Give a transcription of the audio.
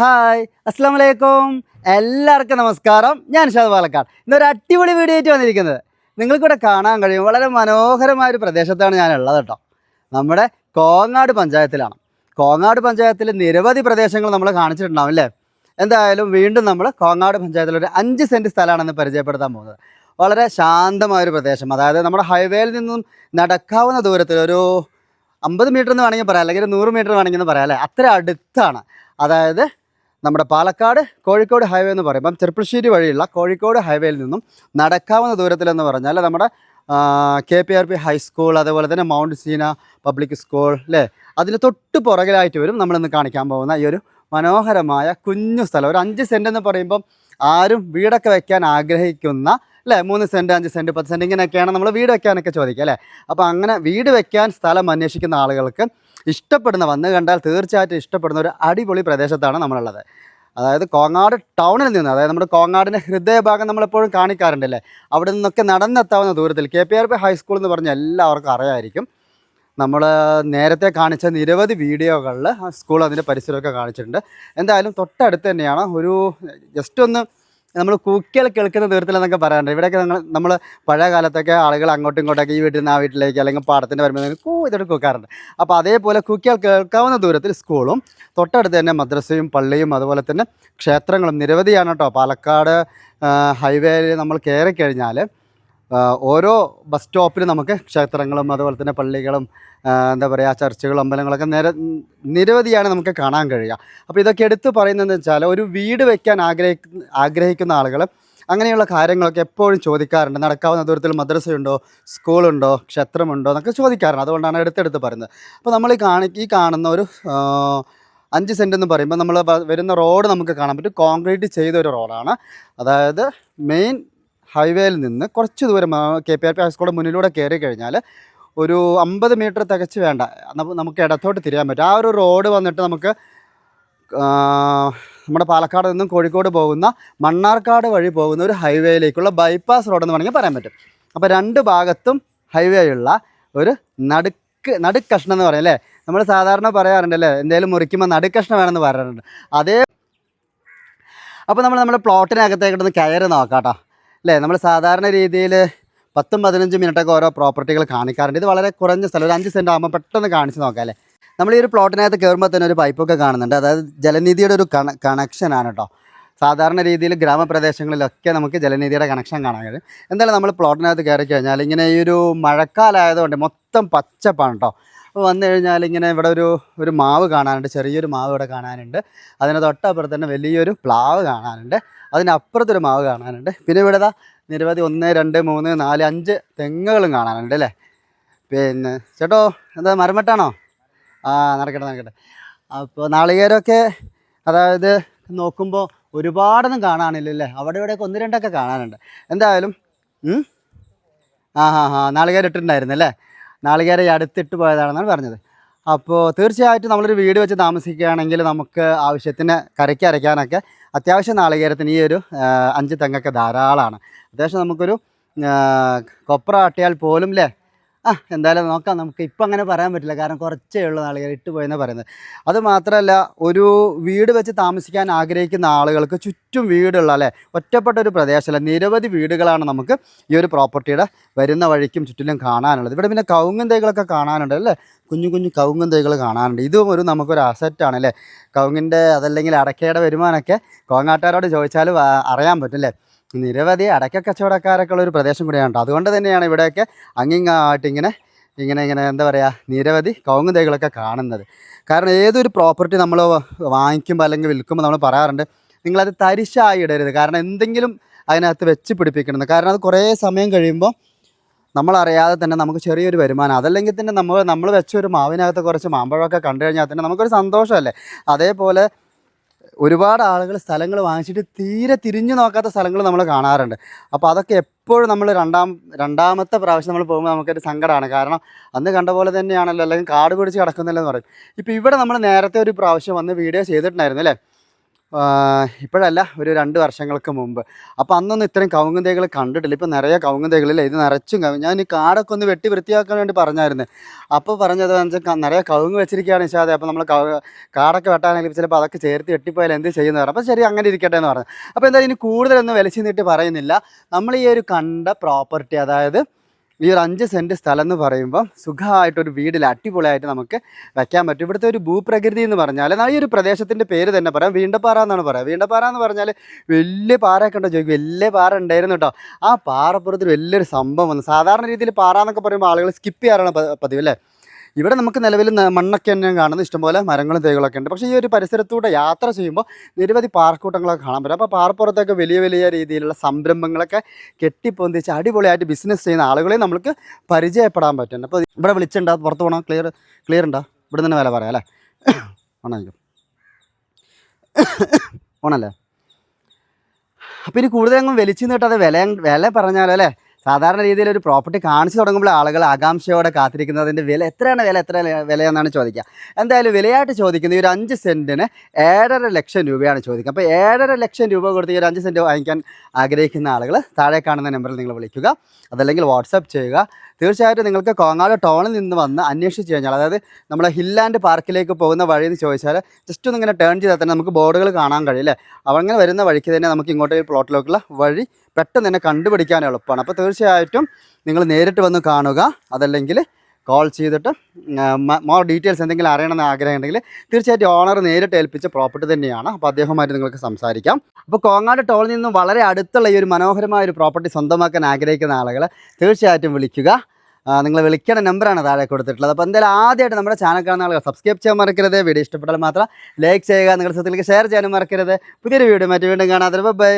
Hi അസ്സാം വലൈക്കും എല്ലാവർക്കും നമസ്കാരം. ഞാൻ ഷാദ് പാലക്കാട്. ഇന്നൊരു അടിപൊളി വീഡിയോ ആയിട്ട് വന്നിരിക്കുന്നത്. നിങ്ങൾക്കിവിടെ കാണാൻ കഴിയും. വളരെ മനോഹരമായ ഒരു പ്രദേശത്താണ് ഞാൻ ഉള്ളത് കേട്ടോ. നമ്മുടെ കോങ്ങാട് പഞ്ചായത്തിലാണ്. കോങ്ങാട് പഞ്ചായത്തിൽ നിരവധി പ്രദേശങ്ങൾ നമ്മൾ കാണിച്ചിട്ടുണ്ടാവും അല്ലേ? എന്തായാലും വീണ്ടും നമ്മൾ കോങ്ങാട് പഞ്ചായത്തിൽ ഒരു അഞ്ച് സെന്റ് സ്ഥലമാണെന്ന് പരിചയപ്പെടുത്താൻ പോകുന്നത്. വളരെ ശാന്തമായ ഒരു പ്രദേശം. അതായത് നമ്മുടെ ഹൈവേയിൽ നിന്നും നടക്കാവുന്ന ദൂരത്തിൽ ഒരു അമ്പത് മീറ്റർ എന്ന് വേണമെങ്കിൽ പറയാം. അല്ലെങ്കിൽ നൂറ് മീറ്റർ വേണമെങ്കിൽ പറയാം അല്ലേ? അത്ര അടുത്താണ്. അതായത് നമ്മുടെ പാലക്കാട് കോഴിക്കോട് ഹൈവേ എന്ന് പറയുമ്പം ചെറുപ്പശ്ശേരി വഴിയുള്ള കോഴിക്കോട് ഹൈവേയിൽ നിന്നും നടക്കാവുന്ന ദൂരത്തിലെന്ന് പറഞ്ഞാൽ നമ്മുടെ K P R P high school അതേപോലെ തന്നെ മൗണ്ട് സീന പബ്ലിക് സ്കൂൾ അല്ലേ? അതിന് തൊട്ട് പുറകിലായിട്ട് വരും നമ്മളിന്ന് കാണിക്കാൻ പോകുന്ന ഈ ഒരു മനോഹരമായ കുഞ്ഞു സ്ഥലം. ഒരു അഞ്ച് സെന്റ് എന്ന് പറയുമ്പം ആരും വീടൊക്കെ വയ്ക്കാൻ ആഗ്രഹിക്കുന്ന അല്ലേ? മൂന്ന് സെന്റ് അഞ്ച് സെന്റ് പത്ത് സെന്റ് ഇങ്ങനെയൊക്കെയാണ് നമ്മൾ വീട് വെക്കാനൊക്കെ ചോദിക്കുക അല്ലേ? അപ്പോൾ അങ്ങനെ വീട് വെക്കാൻ സ്ഥലം അന്വേഷിക്കുന്ന ആളുകൾക്ക് ഇഷ്ടപ്പെടുന്ന വന്ന് കണ്ടാൽ തീർച്ചയായിട്ടും ഇഷ്ടപ്പെടുന്ന ഒരു അടിപൊളി പ്രദേശത്താണ് നമ്മളുള്ളത്. അതായത് കോങ്ങാട് ടൗണിൽ നിന്ന് അതായത് നമ്മുടെ കോങ്ങാടിന്റെ ഹൃദയഭാഗം നമ്മളെപ്പോഴും കാണിക്കാറുണ്ടല്ലേ? അവിടെ നിന്നൊക്കെ നടന്നെത്താവുന്ന ദൂരത്തിൽ K P R P high school എന്ന് പറഞ്ഞാൽ എല്ലാവർക്കും അറിയാമായിരിക്കും നമ്മൾ നേരത്തെ കാണിച്ച നിരവധി വീഡിയോകളിൽ സ്കൂൾ അതിന്റെ പരിസരമൊക്കെ കാണിച്ചിട്ടുണ്ട്. എന്തായാലും തൊട്ടടുത്ത് തന്നെയാണ് ഒരു ജസ്റ്റ് ഒന്ന് നമ്മൾ കുക്കികൾ കേൾക്കുന്ന ദൂരത്തിൽ എന്നൊക്കെ പറയാറുണ്ട്. ഇവിടെയൊക്കെ നമ്മൾ നമ്മൾ പഴയ കാലത്തൊക്കെ ആളുകൾ അങ്ങോട്ടും ഇങ്ങോട്ടൊക്കെ ഈ വീട്ടിൽ നിന്ന് ആ വീട്ടിലേക്ക് അല്ലെങ്കിൽ പാടത്തിന്റെ വരുമ്പോൾ കൂ ഇതോട് കുക്കാറുണ്ട്. അപ്പോൾ അതേപോലെ കുക്കികൾ കേൾക്കാവുന്ന ദൂരത്തിൽ സ്കൂളും തൊട്ടടുത്ത് തന്നെ മദ്രസയും പള്ളിയും അതുപോലെ തന്നെ ക്ഷേത്രങ്ങളും നിരവധിയാണ് കേട്ടോ. പാലക്കാട് ഹൈവേയിൽ നമ്മൾ കയറി കഴിഞ്ഞാൽ ഓരോ ബസ് സ്റ്റോപ്പിലും നമുക്ക് ക്ഷേത്രങ്ങളും അതുപോലെ തന്നെ പള്ളികളും എന്താ പറയുക ചർച്ചുകളും അമ്പലങ്ങളൊക്കെ നിര നിരവധിയാണ് നമുക്ക് കാണാൻ കഴിയുക. അപ്പോൾ ഇതൊക്കെ എടുത്ത് പറയുന്നതെന്ന് വെച്ചാൽ ഒരു വീട് വയ്ക്കാൻ ആഗ്രഹി ആഗ്രഹിക്കുന്ന ആളുകൾ അങ്ങനെയുള്ള കാര്യങ്ങളൊക്കെ എപ്പോഴും ചോദിക്കാറുണ്ട്. നടക്കാവുന്ന ദൂരത്തിൽ മദ്രസയുണ്ടോ സ്കൂളുണ്ടോ ക്ഷേത്രമുണ്ടോ എന്നൊക്കെ ചോദിക്കാറുണ്ട്. അതുകൊണ്ടാണ് എടുത്തെടുത്ത് പറയുന്നത്. അപ്പോൾ നമ്മൾ ഈ കാണി ഈ കാണുന്ന ഒരു അഞ്ച് സെന്റ് എന്ന് പറയുമ്പോൾ നമ്മൾ വരുന്ന റോഡ് നമുക്ക് കാണാൻ പറ്റും. കോൺക്രീറ്റ് ചെയ്ത ഒരു റോഡാണ്. അതായത് മെയിൻ ഹൈവേയിൽ നിന്ന് കുറച്ച് ദൂരം കെ പി ആർ പി ഹൈസ്കൂളിന്റെ മുന്നിലൂടെ കയറി കഴിഞ്ഞാൽ ഒരു അമ്പത് മീറ്റർ തികച്ച് വേണ്ട. നമുക്ക് ഇടത്തോട്ട് തിരിയാൻ പറ്റും. ആ ഒരു റോഡ് വന്നിട്ട് നമുക്ക് നമ്മുടെ പാലക്കാട് നിന്നും കോഴിക്കോട് പോകുന്ന മണ്ണാർക്കാട് വഴി പോകുന്ന ഒരു ഹൈവേയിലേക്കുള്ള ബൈപ്പാസ് റോഡെന്ന് വേണമെങ്കിൽ പറയാൻ പറ്റും. അപ്പോൾ രണ്ട് ഭാഗത്തും ഹൈവേ ഉള്ള ഒരു നടുക്ക് നടുക്കഷ്ണം എന്ന് പറയും അല്ലേ? നമ്മൾ സാധാരണ പറയാറുണ്ട് അല്ലേ? എന്തെങ്കിലും മുറിക്കുമ്പോൾ നടുക്കഷ്ണം വേണമെന്ന് പറയാറുണ്ട്. അതേ അപ്പോൾ നമ്മൾ നമ്മുടെ പ്ലോട്ടിനകത്തേക്കിട്ടൊന്ന് കയറി നോക്കാം കേട്ടോ അല്ലേ? നമ്മൾ സാധാരണ രീതിയിൽ പത്തും പതിനഞ്ചും മിനിറ്റൊക്കെ ഓരോ പ്രോപ്പർട്ടികൾ കാണിക്കാറുണ്ട്. ഇത് വളരെ കുറഞ്ഞ സ്ഥലം ഒരു അഞ്ച് സെന്റ് ആകുമ്പോൾ പെട്ടെന്ന് കാണിച്ച് നോക്കാം അല്ലേ? നമ്മൾ ഈ ഒരു പ്ലോട്ടിനകത്ത് കയറുമ്പോൾ തന്നെ ഒരു പൈപ്പൊക്കെ കാണുന്നുണ്ട്. അതായത് ജലനിധിയുടെ ഒരു കണ കണക്ഷനാണ് കേട്ടോ സാധാരണ രീതിയിൽ ഗ്രാമപ്രദേശങ്ങളിലൊക്കെ നമുക്ക് ജലനിധിയുടെ കണക്ഷൻ കാണാൻ കഴിയും. എന്തായാലും നമ്മൾ പ്ലോട്ടിനകത്ത് കയറി കഴിഞ്ഞാൽ ഇങ്ങനെ ഈ ഒരു മഴക്കാലമായതുകൊണ്ട് മൊത്തം പച്ചപ്പാണ് കേട്ടോ അപ്പോൾ വന്നു കഴിഞ്ഞാൽ ഇങ്ങനെ ഇവിടെ ഒരു ഒരു മാവ് കാണാനുണ്ട്. ചെറിയൊരു മാവ് ഇവിടെ കാണാനുണ്ട്. അതിന് തൊട്ടപ്പുറത്ത് തന്നെ വലിയൊരു പ്ലാവ് കാണാനുണ്ട്. അതിനപ്പുറത്തൊരു മാവ് കാണാനുണ്ട്. പിന്നെ ഇവിടെ നിരവധി ഒന്ന് രണ്ട് മൂന്ന് നാല് അഞ്ച് തെങ്ങുകളും കാണാനുണ്ട് അല്ലേ? പിന്നെ ചേട്ടോ എന്താ മരമട്ടാണോ ആ നടക്കട്ടെ നടക്കട്ടെ. അപ്പോൾ നാളികേരമൊക്കെ അതായത് നോക്കുമ്പോൾ ഒരുപാടൊന്നും കാണാനില്ലല്ലേ അവിടെ ഇവിടെയൊക്കെ ഒന്ന് രണ്ടൊക്കെ കാണാനുണ്ട്. എന്തായാലും? ആ ഹാ ഹാ നാളികേരം ഇട്ടിട്ടുണ്ടായിരുന്നു അല്ലേ? നാളികേരം അടുത്തിട്ട് പോയതാണെന്നാണ് പറഞ്ഞത്. അപ്പോൾ തീർച്ചയായിട്ടും നമ്മളൊരു വീട് വെച്ച് താമസിക്കുകയാണെങ്കിൽ നമുക്ക് ആവശ്യത്തിന് കരയ്ക്ക് അരയ്ക്കാനൊക്കെ അത്യാവശ്യം നാളികേരത്തിന് ഈ ഒരു അഞ്ച് തെങ്ങൊക്കെ ധാരാളമാണ്. അത്യാവശ്യം നമുക്കൊരു കൊപ്ര ആട്ടിയാൽ പോലും അല്ലേ ആ എന്തായാലും നോക്കാം. നമുക്ക് ഇപ്പം അങ്ങനെ പറയാൻ പറ്റില്ല. കാരണം കുറച്ചേ ഉള്ള ആളുകൾ ഇട്ട് പോയെന്ന് പറയുന്നത്. അത് മാത്രമല്ല ഒരു വീട് വെച്ച് താമസിക്കാൻ ആഗ്രഹിക്കുന്ന ആളുകൾക്ക് ചുറ്റും വീടുള്ള അല്ലേ? ഒറ്റപ്പെട്ട ഒരു പ്രദേശമല്ല നിരവധി വീടുകളാണ് നമുക്ക് ഈ ഒരു പ്രോപ്പർട്ടിയുടെ വരുന്ന വഴിക്കും ചുറ്റിലും കാണാനുള്ളത്. ഇവിടെ പിന്നെ കൗങ്ങും തൈകളൊക്കെ കാണാനുണ്ട് അല്ലേ? കുഞ്ഞു കുഞ്ഞു കൗങ്ങും തൈകൾ കാണാനുണ്ട്. ഇതും ഒരു നമുക്കൊരു അസറ്റാണ് അല്ലേ? കവുങ്ങിന്റെ അതല്ലെങ്കിൽ അടക്കയുടെ വരുമാനമൊക്കെ കോങ്ങാട്ടുകാരോട് ചോദിച്ചാൽ അറിയാൻ പറ്റും അല്ലേ? നിരവധി അടക്ക കച്ചവടക്കാരൊക്കെ ഒരു പ്രദേശം കൂടിയാണ് കേട്ടോ. അതുകൊണ്ട് തന്നെയാണ് ഇവിടെയൊക്കെ അങ്ങിങ്ങായിട്ട് ഇങ്ങനെ ഇങ്ങനെ ഇങ്ങനെ എന്താ പറയുക നിരവധി കവുങ്ങ് തൈകളൊക്കെ കാണുന്നത്. കാരണം ഏതൊരു പ്രോപ്പർട്ടി നമ്മൾ വാങ്ങിക്കുമ്പോൾ അല്ലെങ്കിൽ വിൽക്കുമ്പോൾ നമ്മൾ പറയാറുണ്ട് നിങ്ങളത് തരിശായി ഇടരുത്. കാരണം എന്തെങ്കിലും അതിനകത്ത് വെച്ച് പിടിപ്പിക്കണം കാരണം അത് കുറേ സമയം കഴിയുമ്പോൾ നമ്മളറിയാതെ തന്നെ നമുക്ക് ചെറിയൊരു വരുമാനം. അതല്ലെങ്കിൽ തന്നെ നമ്മൾ നമ്മൾ വെച്ച ഒരു മാവിനകത്ത് കുറച്ച് മാമ്പഴമൊക്കെ കണ്ടു കഴിഞ്ഞാൽ തന്നെ നമുക്കൊരു സന്തോഷമല്ലേ? അതേപോലെ ഒരുപാട് ആളുകൾ സ്ഥലങ്ങൾ വാങ്ങിച്ചിട്ട് തീരെ തിരിഞ്ഞു നോക്കാത്ത സ്ഥലങ്ങൾ നമ്മൾ കാണാറുണ്ട്. അപ്പോൾ അതൊക്കെ എപ്പോഴും നമ്മൾ രണ്ടാം രണ്ടാമത്തെ പ്രാവശ്യം നമ്മൾ പോകുമ്പോൾ നമുക്കൊരു സങ്കടമാണ്. കാരണം അന്ന് കണ്ട പോലെ തന്നെയാണല്ലോ. അല്ലെങ്കിൽ കാട് പിടിച്ച് കിടക്കുന്നില്ലെന്ന് പറയും. ഇപ്പോൾ ഇവിടെ നമ്മൾ നേരത്തെ ഒരു പ്രാവശ്യം വന്ന് വീഡിയോ ചെയ്തിട്ടുണ്ടായിരുന്നു അല്ലേ? ഇപ്പോഴല്ല ഒരു രണ്ട് വർഷങ്ങൾക്ക് മുമ്പ്. അപ്പോൾ അന്നൊന്നും ഇത്രയും കവുങ്ങും തേകൾ കണ്ടിട്ടില്ല. ഇപ്പോൾ നിറയെ കവുങ്ങും തേകളില്ല ഇത് നിറച്ചും കവുങ്ങ് ഞാൻ ഈ കാടൊക്കെ ഒന്ന് വെട്ടി വൃത്തിയാക്കാൻ വേണ്ടി പറഞ്ഞായിരുന്നു. അപ്പോൾ പറഞ്ഞത് വെച്ചാൽ നിറയെ കവുങ്ങ് വെച്ചിരിക്കുകയാണ് ഇഷാദെ. അപ്പോൾ നമ്മൾ കാടൊക്കെ വെട്ടാനെങ്കിലും ചിലപ്പോൾ അതൊക്കെ ചേർത്ത് വെട്ടിപ്പോയാൽ എന്ത് ചെയ്യുന്ന പറഞ്ഞു അപ്പോൾ ശരി അങ്ങനെ ഇരിക്കട്ടെ എന്ന് പറഞ്ഞു. അപ്പോൾ എന്തായാലും ഇനി കൂടുതലൊന്നും വിലച്ചു നിന്നിട്ട് പറയുന്നില്ല. നമ്മൾ ഈ ഒരു കണ്ട പ്രോപ്പർട്ടി അതായത് ഈ ഒരു അഞ്ച് സെന്റ് സ്ഥലം എന്ന് പറയുമ്പോൾ സുഖമായിട്ടൊരു വീടിൽ അടിപൊളിയായിട്ട് നമുക്ക് വയ്ക്കാൻ പറ്റും. ഇവിടുത്തെ ഒരു ഭൂപ്രകൃതി എന്ന് പറഞ്ഞാൽ ഈ ഒരു പ്രദേശത്തിന്റെ പേര് തന്നെ പറയാം. വീണ്ടപ്പാറ എന്നാണ് പറയുക വീണ്ടപ്പാറ എന്ന് പറഞ്ഞാൽ വലിയ പാറയൊക്കെ ഉണ്ടോ ചോദിക്കും. വലിയ പാറ ഉണ്ടായിരുന്നു കേട്ടോ ആ പാറപ്പുറത്ത് വലിയൊരു സംഭവം വന്നു. സാധാരണ രീതിയിൽ പാറ എന്നൊക്കെ പറയുമ്പോൾ ആളുകൾ സ്കിപ്പ് ചെയ്യാറാണ് പതിവ് അല്ലേ? ഇവിടെ നമുക്ക് നിലവിൽ മണ്ണൊക്കെ തന്നെ കാണുന്നത്. ഇഷ്ടംപോലെ മരങ്ങളും തൈകളൊക്കെ ഉണ്ട്. പക്ഷേ ഈ ഒരു പരിസരത്തൂടെ യാത്ര ചെയ്യുമ്പോൾ നിരവധി പാർക്കൂട്ടങ്ങളൊക്കെ കാണാൻ പറ്റും. അപ്പോൾ പാർപ്പുറത്തൊക്കെ വലിയ വലിയ രീതിയിലുള്ള സംരംഭങ്ങളൊക്കെ കെട്ടിപ്പൊന്തിച്ച് അടിപൊളിയായിട്ട് ബിസിനസ് ചെയ്യുന്ന ആളുകളെ നമുക്ക് പരിചയപ്പെടാൻ പറ്റും. അപ്പോൾ ഇവിടെ വിളിച്ചിട്ടുണ്ടോ? പുറത്ത് പോകണം ക്ലിയർ ക്ലിയർ ഉണ്ടോ? ഇവിടെ തന്നെ വില പറയാം അല്ലേ? ഓണായിരിക്കും ഓണല്ലേ അപ്പോൾ ഇനി കൂടുതലങ്ങും വലിച്ചു നീട്ടാതെ വില വില പറഞ്ഞാലോ അല്ലേ സാധാരണ രീതിയിൽ ഒരു പ്രോപ്പർട്ടി കാണിച്ചു തുടങ്ങുമ്പോൾ ആളുകൾ ആകാംക്ഷയോടെ കാത്തിരിക്കുന്നതിന്റെ വില എത്രയാണ് വില എത്ര വിലയെന്നാണ് ചോദിക്കുക. എന്തായാലും വിലയായിട്ട് ചോദിക്കുന്ന ഈ ഒരു അഞ്ച് സെന്റിന് ഏഴര ലക്ഷം രൂപയാണ് ചോദിക്കുക. അപ്പോൾ ഏഴര ലക്ഷം രൂപ കൊടുത്ത് ഈ ഒരു അഞ്ച് സെന്റ് വാങ്ങിക്കാൻ ആഗ്രഹിക്കുന്ന ആളുകൾ താഴെ കാണുന്ന നമ്പറിൽ നിങ്ങൾ വിളിക്കുക. അതല്ലെങ്കിൽ വാട്സപ്പ് ചെയ്യുക. തീർച്ചയായിട്ടും നിങ്ങൾക്ക് കോങ്ങാട് ടൗണിൽ നിന്ന് വന്ന് അന്വേഷിച്ച് കഴിഞ്ഞാൽ അതായത് നമ്മുടെ ഹിൽ ആൻഡ് പാർക്കിലേക്ക് പോകുന്ന വഴി എന്ന് ചോദിച്ചാൽ ജസ്റ്റ് ഒന്ന് ഇങ്ങനെ ടേൺ ചെയ്താൽ തന്നെ നമുക്ക് ബോർഡുകൾ കാണാൻ കഴിയില്ലേ അവങ്ങനെ വരുന്ന വഴിക്ക് തന്നെ നമുക്ക് ഇങ്ങോട്ട് പ്ലോട്ടിലേക്കുള്ള വഴി പെട്ടെന്ന് തന്നെ കണ്ടുപിടിക്കാൻ എളുപ്പമാണ്. അപ്പോൾ തീർച്ചയായിട്ടും നിങ്ങൾ നേരിട്ട് വന്ന് കാണുക. അതല്ലെങ്കിൽ കോൾ ചെയ്തിട്ട് മോർ ഡീറ്റെയിൽസ് എന്തെങ്കിലും അറിയണമെന്ന് ആഗ്രഹം ഉണ്ടെങ്കിൽ തീർച്ചയായിട്ടും ഓണർ നേരിട്ട് ഏൽപ്പിച്ച പ്രോപ്പർട്ടി തന്നെയാണ്. അപ്പോൾ അദ്ദേഹവുമായിട്ട് നിങ്ങൾക്ക് സംസാരിക്കാം. അപ്പോൾ കോങ്ങാട് ടോളിൽ നിന്നും വളരെ അടുത്തുള്ള ഈ ഒരു മനോഹരമായ ഒരു പ്രോപ്പർട്ടി സ്വന്തമാക്കാൻ ആഗ്രഹിക്കുന്ന ആളുകൾ തീർച്ചയായിട്ടും വിളിക്കുക. നിങ്ങൾ വിളിക്കേണ്ട നമ്പറാണ് താഴെ കൊടുത്തിട്ടുള്ളത്. അപ്പോൾ എന്തായാലും ആദ്യമായിട്ട് നമ്മുടെ ചാനൽ കാണുന്ന ആളുകൾ സബ്സ്ക്രൈബ് ചെയ്യാൻ മറക്കരുത്. വീഡിയോ ഇഷ്ടപ്പെട്ടാൽ മാത്രം ലൈക്ക് ചെയ്യുക. നിങ്ങളുടെ സുഹൃത്തുക്കൾക്ക് ഷെയർ ചെയ്യാനും മറക്കരുത്. പുതിയൊരു വീഡിയോ മറ്റു വീണ്ടും കാണാതെ ബൈ